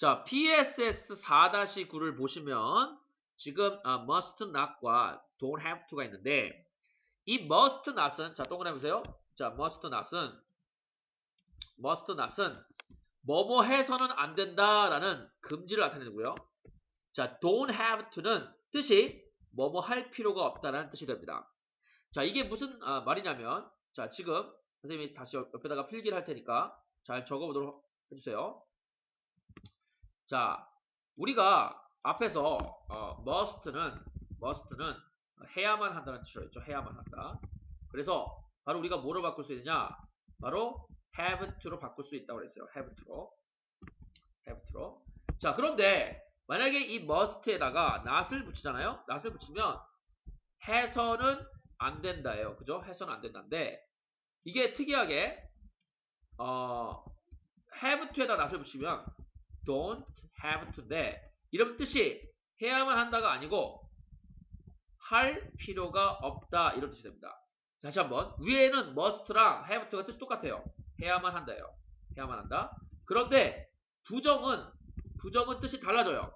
자, PSS 4-9를 보시면 지금 아, must not과 don't have to가 있는데 이 must not은 자 동그라미 보세요. 자, must not은 must not은 뭐뭐 해서는 안 된다라는 금지를 나타내고요. 자, don't have to는 뜻이 뭐뭐 할 필요가 없다라는 뜻이 됩니다. 자, 이게 무슨 아, 말이냐면 자, 지금 선생님이 다시 옆- 옆에다가 필기를 할 테니까 잘 적어보도록 해주세요. 자, 우리가 앞에서 어, must는 must는 해야만 한다는 했죠. 해야만 한다. 그래서 바로 우리가 뭐로 바꿀 수 있느냐? 바로 have to로 바꿀 수 있다고 그랬어요. have to로. have to로. 자, 그런데 만약에 이 must에다가 not을 붙이잖아요. not을 붙이면 해서는 안 된다예요. 그죠? 해서는 안 된다인데 이게 특이하게 어, have to에다 not을 붙이면 don't have to인데 이런 뜻이 해야만 한다가 아니고 할 필요가 없다 이런 뜻이 됩니다. 다시 한번 위에는 must랑 have to가 뜻이 똑같아요. 해야만 한다예요. 해야만 한다. 그런데 부정은 부정은 뜻이 달라져요.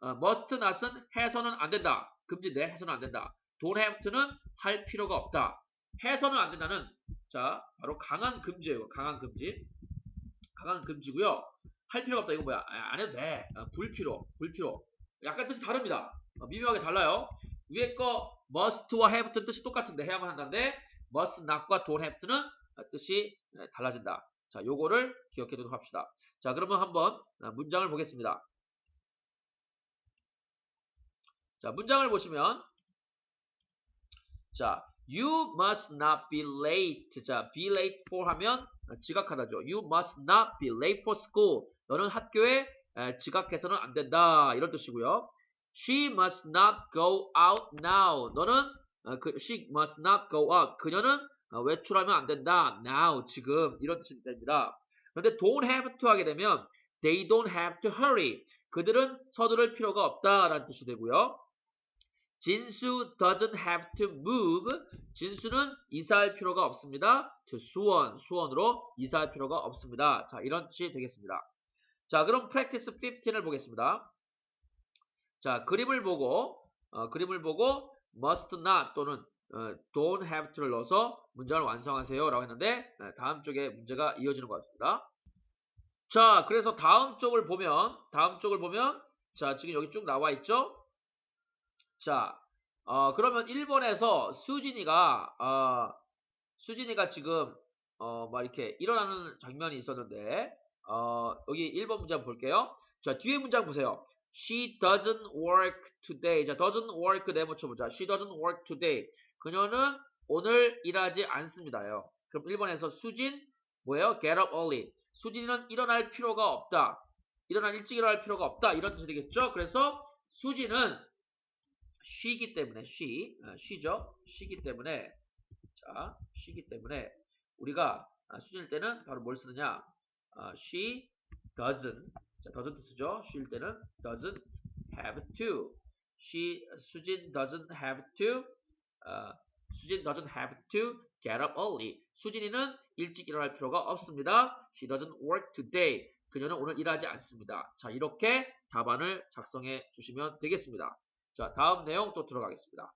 어, must not은 해서는 안 된다. 금지인데 해서는 안 된다. don't have to는 할 필요가 없다. 해서는 안 된다는 자 바로 강한 금지예요. 강한 금지. 강한 금지고요. 할 필요가 없다. 이거 뭐야? 아, 안 해도 돼. 아, 불필요. 불필요. 약간 뜻이 다릅니다. 어, 미묘하게 달라요. 위에 거 must와 have는 뜻이 똑같은데 해야만 한다는데 must not과 don't have to는 뜻이 네, 달라진다. 자, 요거를 기억해 두도록 합시다. 자, 그러면 한번 아, 문장을 보겠습니다. 자, 문장을 보시면 자, you must not be late. 자, be late for 하면 지각하다죠. You must not be late for school. 너는 학교에 에, 지각해서는 안 된다. 이런 뜻이고요. She must not go out now. 너는 어, 그, she must not go out. 그녀는 어, 외출하면 안 된다. Now 지금 이런 뜻이 됩니다. 그런데 don't have to 하게 되면 they don't have to hurry. 그들은 서두를 필요가 없다라는 뜻이 되고요. 진수 doesn't have to move. 진수는 이사할 필요가 없습니다. to 수원, 수원으로 이사할 필요가 없습니다. 자, 이런 뜻이 되겠습니다. 자, 그럼 practice 15을 보겠습니다. 자, 그림을 보고 어, 그림을 보고 must not 또는 어, don't have to를 넣어서 문장을 완성하세요 라고 했는데 네, 다음 쪽에 문제가 이어지는 것 같습니다. 자, 그래서 다음 쪽을 보면 다음 쪽을 보면 자, 지금 여기 쭉 나와 있죠? 자, 어, 그러면 1번에서 수진이가 어, 수진이가 지금 어, 막 이렇게 일어나는 장면이 있었는데 어, 여기 1번 문장 볼게요. 자, 뒤에 문장 보세요. She doesn't work today. 자, doesn't work 네모 쳐보자. She doesn't work today. 그녀는 오늘 일하지 않습니다요. 그럼 1번에서 수진 뭐예요? Get up early. 수진이는 일어날 필요가 없다. 일어날 일찍 일어날 필요가 없다. 이런 뜻이 되겠죠? 그래서 수진은 쉬기 때문에 쉬, 어, 쉬죠? 쉬기 때문에 자, 쉬기 때문에 우리가 아, 수진일 때는 바로 뭘 쓰느냐? 아, she doesn't 자, doesn't 쓰죠? 쉴 때는 doesn't have to. she 수진 doesn't have to 어, 수진 doesn't have to get up early. 수진이는 일찍 일어날 필요가 없습니다. She doesn't work today. 그녀는 오늘 일하지 않습니다. 자, 이렇게 답안을 작성해 주시면 되겠습니다. 자, 다음 내용 또 들어가겠습니다.